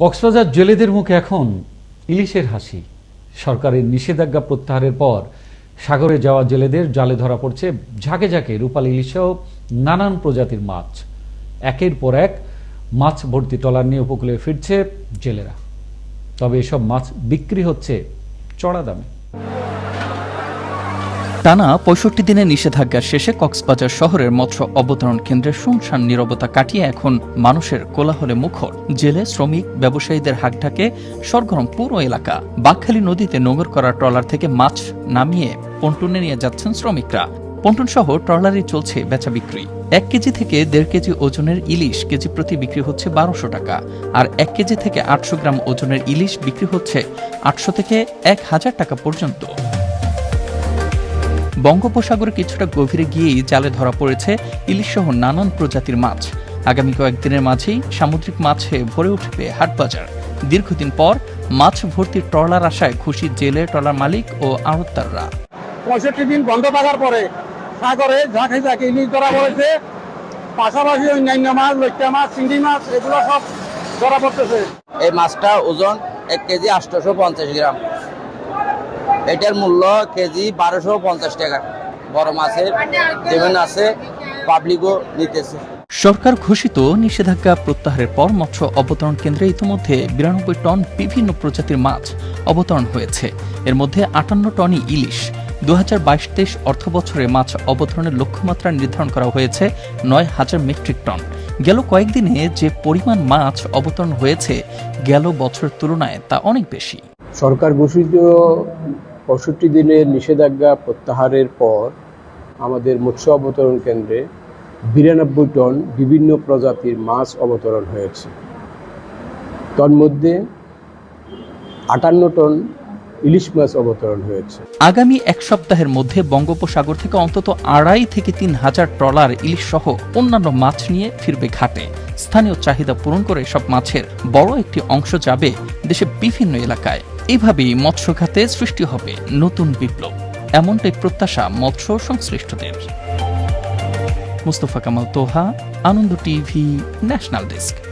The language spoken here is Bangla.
কক্সবাজার জেলেদের মুখে এখন ইলিশের হাসি। সরকারের নিষেধাজ্ঞা প্রত্যাহারের পর সাগরে যাওয়া জেলেদের জালে ধরা পড়ছে ঝাঁকে ঝাঁকে রূপাল ইলিশ সহ নানান প্রজাতির মাছ। একের পর এক মাছ ভর্তি টলার নিয়ে উপকূলে ফিরছে জেলেরা। তবে এসব মাছ বিক্রি হচ্ছে চড়া দামে। টানা পঁয়ষট্টি দিনের নিষেধাজ্ঞার শেষে কক্সবাজার শহরের মৎস্য অবতরণ কেন্দ্রের শুনশান নীরবতা কাটিয়ে এখন মানুষের কোলাহলে মুখর। জেলে শ্রমিক, ব্যবসায়ীদের হাকঢাকে, সরগরম পুরো এলাকা। বাকখালী নদীতে নোঙর করা ট্রলার থেকে মাছ নামিয়ে পন্টুনে নিয়ে যাচ্ছেন শ্রমিকরা। পন্টুন সহ ট্রলারে চলছে বেচা বিক্রি। এক কেজি থেকে দেড় কেজি ওজনের ইলিশ কেজি প্রতি বিক্রি হচ্ছে বারোশো টাকা। আর এক কেজি থেকে আটশো গ্রাম ওজনের ইলিশ বিক্রি হচ্ছে আটশো থেকে এক হাজার টাকা পর্যন্ত। বঙ্গোপসাগরে কিছুটা গভীরে গিয়েই জালে ধরা পড়েছে ইলিশ সহ নানান প্রজাতির মাছ। আগামী কয়েকদিনের মাঝেই সামুদ্রিক মাছে ভরে উঠবে হাটবাজার। দীর্ঘদিন পর মাছ ভর্তি ট্রলার আসায় খুশি জেলে ট্রলার মালিক ও আড়তদাররা। পঁয়ষট্টি দিন বন্ধ থাকার পরে সাগরে ঝাঁকে ঝাঁকে ইলিশ ধরা পড়েছে। পাশাপাশি অন্যান্য মাছ লইটা মাছ চিংড়ি মাছ এগুলো সব ধরা পড়তেছে। এই মাছটা ওজন এক কেজি আটশোশো পঞ্চাশ গ্রাম। এটার মূল্য কেজি বারোশো পঞ্চাশ টাকা। বড় মাছের যেমন আছে পাবলিকও নিতেছে। সরকার ঘোষিত নিষেধাজ্ঞা প্রত্যাহারের পর মৎস্য অবতরণ কেন্দ্রে ইতিমধ্যে বিরানব্বই টন বিভিন্ন প্রজাতির মাছ অবতরণ হয়েছে। এর মধ্যে আটান্ন টনই ইলিশ। দু হাজার বাইশ তেইশ অর্থ বছরে মাছ অবতরণের লক্ষ্যমাত্রা নির্ধারণ করা হয়েছে নয় হাজার মেট্রিক টন। গেল কয়েকদিনে যে পরিমাণ মাছ অবতরণ হয়েছে গেল বছরের তুলনায় তা অনেক বেশি। সরকার ঘোষিত পঁয়ষট্টি দিনের নিষেধাজ্ঞা প্রত্যাহারের পর আমাদের মৎস্য অবতরণ কেন্দ্রে বিরানব্বই টন বিভিন্ন প্রজাতির মাছ অবতরণ হয়েছে। তন্মধ্যে আটান্ন টন ইলিশ মাছ অবতরণ হয়েছে। আগামী এক সপ্তাহের মধ্যে বঙ্গোপসাগর থেকে অন্তত আড়াই থেকে তিন হাজার ট্রলার ইলিশ সহ অন্যান্য মাছ নিয়ে ফিরবে ঘাটে। স্থানীয় চাহিদা পূরণ করে সব মাছের বড় একটি অংশ যাবে দেশের বিভিন্ন এলাকায়। এভাবেই মৎস্য খাতে সৃষ্টি হবে নতুন বিপ্লব। এমনটাই প্রত্যাশা মৎস্য সংশ্লিষ্টদের। Mustafa Kamal Toha, Ananda TV, national desk.